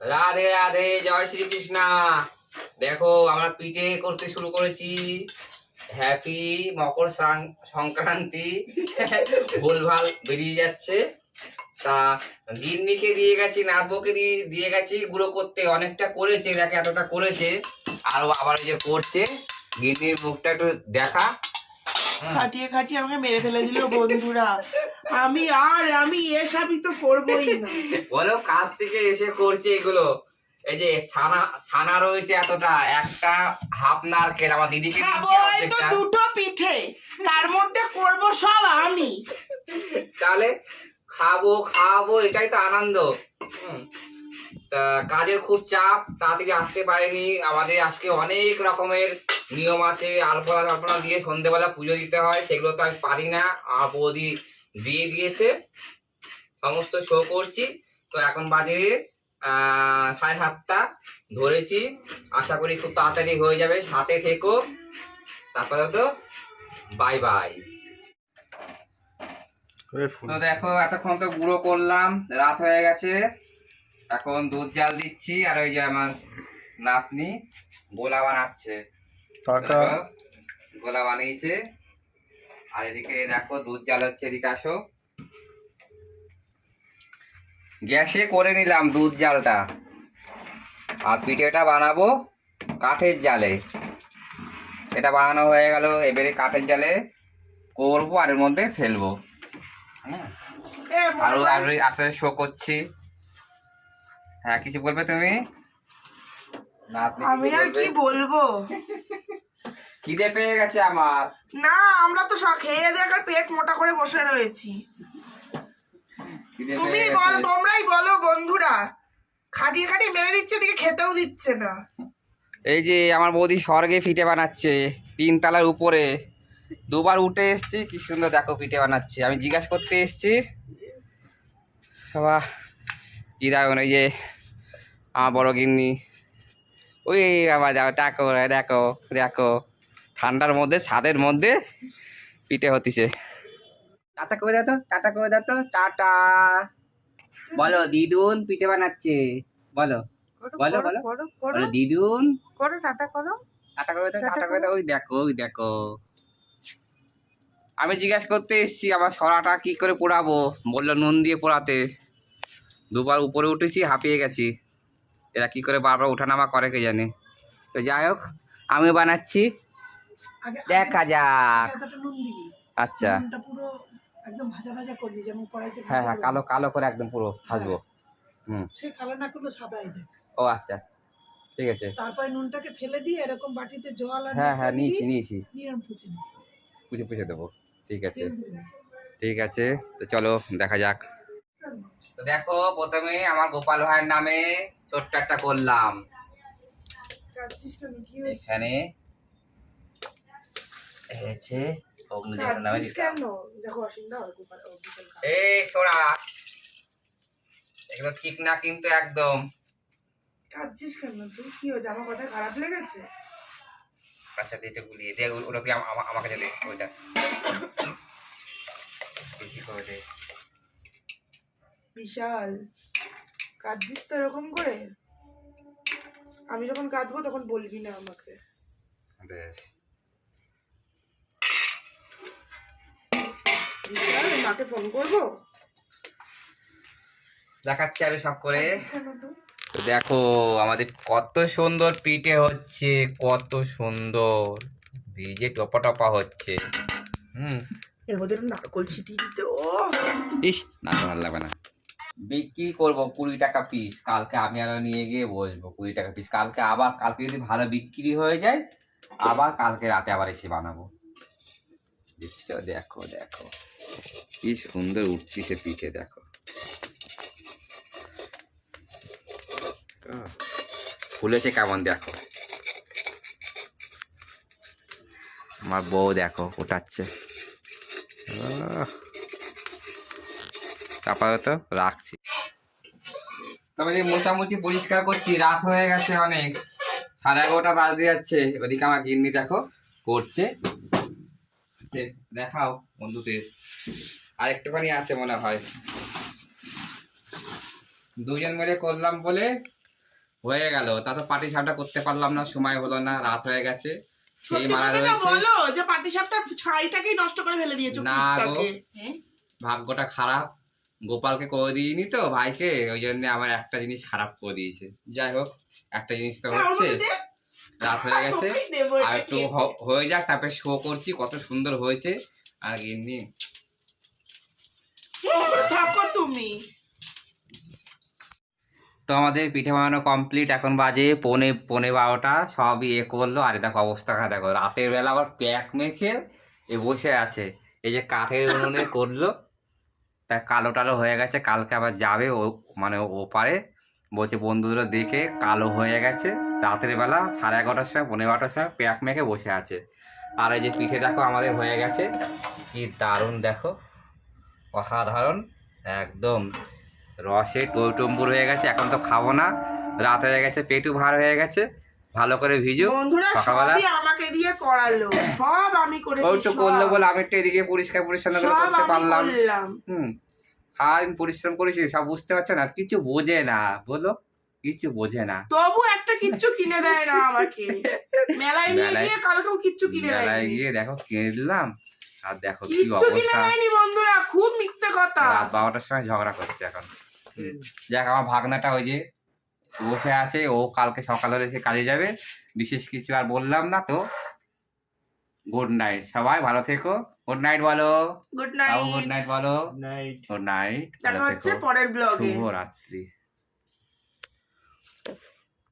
রাধে রাধে, জয় শ্রীকৃষ্ণা। দেখো, আমরা পিঠে করতে শুরু করেছি। হ্যাপি মকর সংক্রান্তি। ভুলভাল বেরিয়ে যাচ্ছে। তা, গিন্নিকে দিয়ে গেছি, নাতবকে দিয়ে দিয়ে গেছি, গুঁড়ো করতে। অনেকটা করেছে, দেখে এতটা করেছে। আর আবার যে করছে। গিন্নির মুখটা একটু দেখা। খাটিয়ে খাটিয়ে আমাকে মেরে ফেলে দিল বন্ধুরা। আমি আর আমি এসবই তো করবোই না। বলো কাজ থেকে এসে করছে এগুলো। এই যে ছানা ছানা রয়েছে এতটা একটা হাফ নারকেল আমার দিদিকে খাব এই তো দুটো পিঠে তার মধ্যে করব সব আমি। তাহলে খাব খাব এটাই তো আনন্দ। তা কাজের খুব চাপ তাড়াতাড়ি আসতে পারেনি। আমাদের আজকে অনেক রকমের নিয়ম আছে আলপনা টালপনা দিয়ে সন্ধেবেলা পুজো দিতে হয় সেগুলো তো আমি পারি না। আমার বৌদি দিয়ে দিয়েছে। সমস্ত শো করছি। তো এখন বাজে আহ, সাড়ে সাতটা। ধরেছি। আশা করি খুব তাড়াতাড়ি হয়ে যাবে। সাথে থেকো। তারপরে তো বাই বাই তো দেখো এতক্ষণ তো গুঁড়ো করলাম। রাত হয়ে গেছে। এখন দুধ জাল দিচ্ছি। আর ওই যে আমার নাতনি গোলা বানাচ্ছে। গোলা বানিয়েছে। আর এদিকে দেখো দুধ জাল হচ্ছে এদিকে আসো। গ্যাসে করে নিলাম দুধ জালটা। আর পিঠেটা বানাবো কাঠের জালে। এটা বানানো হয়ে গেল এবারে কাঠের জালে করব আর এর মধ্যে ফেলব। আরও আস্তে আস্তে শো করছি। হ্যাঁ কিছু বলবে তুমি? আমি আর কি বলব? খিদে পেয়ে গেছে আমার। না আমরা তো সব খেয়ে দেখ আর পেট মোটা করে বসে রয়েছি। তুমি বল তোমরাই বলো বন্ধুরা। খাটিয়ে খাটিয়ে মেরে দিচ্ছে এদিকে খেতেও দিচ্ছে না। এই যে আমার বৌদি স্বর্গে পিঠে বানাচ্ছে তিন তলার উপরে। দুবার উঠে এসছি কি সুন্দর দেখো পিঠে বানাচ্ছে। আমি জিজ্ঞাসা করতে এসছি বাবা কি দেখুন ওই যে আমার বড় গিন্নি। ওই বাবা যাও দেখো দেখো দেখো। ঠান্ডার মধ্যে ছাদের মধ্যে পিঠে হতিছে। টাটা করে দাও তো টাটা করে দাও তো টাটা। বলো দিদুন পিঠে বানাচ্ছে। বলো বলো বলো। বলো দিদুন। করো টাটা করো। টাটা করে দাও টাটা টাটা করে দাও। ওই দেখো ওই দেখো। আমি জিজ্ঞাসা করতে এসেছি আমার সরাটা কি করে পোড়াবো? বলল নুন দিয়ে পোড়াতে। দুবার উপরে উঠেছি হাঁপিয়ে গেছি। এরা কি করে বারবার ওঠানামা করে কে জানে? তো যাই হোক আমি বানাচ্ছি। দেখা যাক। আচ্ছা। পুরো একদম ভাজা ভাজা করবি যেমন কড়াইতে হ্যাঁ হ্যাঁ কালো কালো করে একদম পুরো ভাজবো। হুম। সে কালো না করলে সাদাই দেয় ও আচ্ছা। ঠিক আছে। তারপরে নুনটাকে ফেলে দিয়ে এরকম বাটিতে জল আর হ্যাঁ হ্যাঁ নিয়েছি নিয়েছি। নিয়ে। পুষে পুষে দেবো। ঠিক আছে। ঠিক আছে। তো চলো দেখা যাক। তো দেখো প্রথমে আমার গোপাল ভাইয়ের নামে ছোট্ট একটা করলাম। কাঁদছিস কেন কি হয়েছে এখানে এসে অগ্নিদেবতার নামে কাঁদছিস দিলাম কেন দেখো অসুবিধা হবে গোপাল ও বিশাল কাঁদছে। এই ছোড়া। এগুলো ঠিক না কিন্তু একদম। কাঁদছিস কেন তুই? কি হয়েছে? আমার কথা খারাপ লেগেছে? আচ্ছা এটা গুলিয়ে দে। ওটা কি আমা- আমাকে দে ওইটা। বেশি করে দে। বিশাল। কাঁদছিস তো এরকম করে? আমি যখন কাঁদবো তখন বলবি না আমাকে। বেশ। মাকে ফোন করব? দেখাচ্ছি আরে সব করে। তো। দেখো আমাদের কত সুন্দর পিঠে হচ্ছে কত সুন্দর। ভিজে টপা টপা হচ্ছে। হুম। এর মধ্যে নারকল ছিটিয়ে দিতে ও। ইস না ভালো লাগবে না। বিক্রি করব কুড়ি টাকা পিস কালকে আমি আরও নিয়ে গিয়ে বসবো কুড়ি টাকা পিস কালকে আবার কালকে যদি ভালো বিক্রি হয়ে যায় আবার কালকে রাতে আবার এসে বানাবো। দেখছ? দেখো দেখো। কি সুন্দর উঠতিছে পিঠে, দেখো। ফুলেছে কেমন, দেখো। আমার বউ, দেখো ওঠাচ্ছে আপাতত রাখছি। তবে যে মোছামুছি পরিষ্কার করছি, রাত হয়ে গেছে অনেক। সাড়ে এগারোটা বাজতে যাচ্ছে। ওদিকে আমার গিন্নি, দেখো, করছে। দেখাও বন্ধুদের। আর একটুখানি আছে মনে হয়। দুজন মিলে করলাম বলে হয়ে গেল। তা তো পাটি সাপটা করতে পারলাম না সময় হলো না রাত হয়ে গেছে। সেই মারা রয়েছে। বলো যে পাটি সাপটা ছাইটাকেই নষ্ট করে ফেলে দিয়েছ না গো। ভাগ্যটা খারাপ। গোপালকে করে দিইনি তো ভাইকে। ওই জন্য আমার একটা জিনিস খারাপ করে দিয়েছে। যাই হোক একটা জিনিস তো হ্যাঁ, হচ্ছে। রাত হয়ে গেছে। আর একটু হয়ে যাক তারপরে শো করছি কত সুন্দর হয়েছে। আর এমনি চুপ থাকো তুমি? তো আমাদের পিঠে বানানো কমপ্লিট এখন বাজে পৌনে পৌনে বারোটা সবই এ করল। আর দেখো অবস্থা খারাপ দেখো রাতের বেলা আবার প্যাক মেখে এ বসে আছে। এই যে কাঠের উনুনে করল। তা কালো টালো হয়ে গেছে কালকে আবার যাবে ও মানে ওপারে। বলছে বন্ধুরা দেখে কালো হয়ে গেছে। রাতের বেলা সাড়ে এগারোটার সময় পনেরো বারোটার সময় প্যাক মেখে বসে আছে। আর এই যে পিঠে দেখো আমাদের হয়ে গেছে। কি দারুণ দেখো। অসাধারণ। একদম রসে টইটম্বুর হয়ে গেছে। এখন তো খাব না। রাত হয়ে গেছে পেটু ভার হয়ে গেছে। ভালো করে ভিজো। বন্ধুরা সবই আমাকে দিয়ে করালো সব আমি করেছি ওই তো করল বলে আমি একটু এদিকে পরিষ্কার পরিচ্ছন্ন করে করতে পারলাম। হুম। সারাদিন পরিশ্রম করেছি সব বুঝতে পারছ না? কিছু বোঝে না বলো। কিছু বোঝে না। তবু একটা কিচ্ছু কিনে দেয় না আমাকে। মেলায় নিয়ে গিয়ে কালকেও কিচ্ছু কিনে মেলায় দেয়নি গিয়ে দেখো কিনে দিলাম আর দেখো কি কিচ্ছু কিনে অবস্থা। দেয়নি বন্ধুরা খুব মিথ্যে কথা। রাত বারোটার সময় ঝগড়া করছে এখন। যাক আমার ভাগনাটা ওই যে বসে আছে ও কালকে সকালে হলে সে কাজে যাবে। বিশেষ কিছু আর বললাম না তো। গুড নাইট সবাই ভালো থেকো। গুড নাইট বলো। গুড নাইট গুড নাইট বলো। গুড নাইট গুড নাইট দেখা হচ্ছে পরের ব্লগে শুভ রাত্রি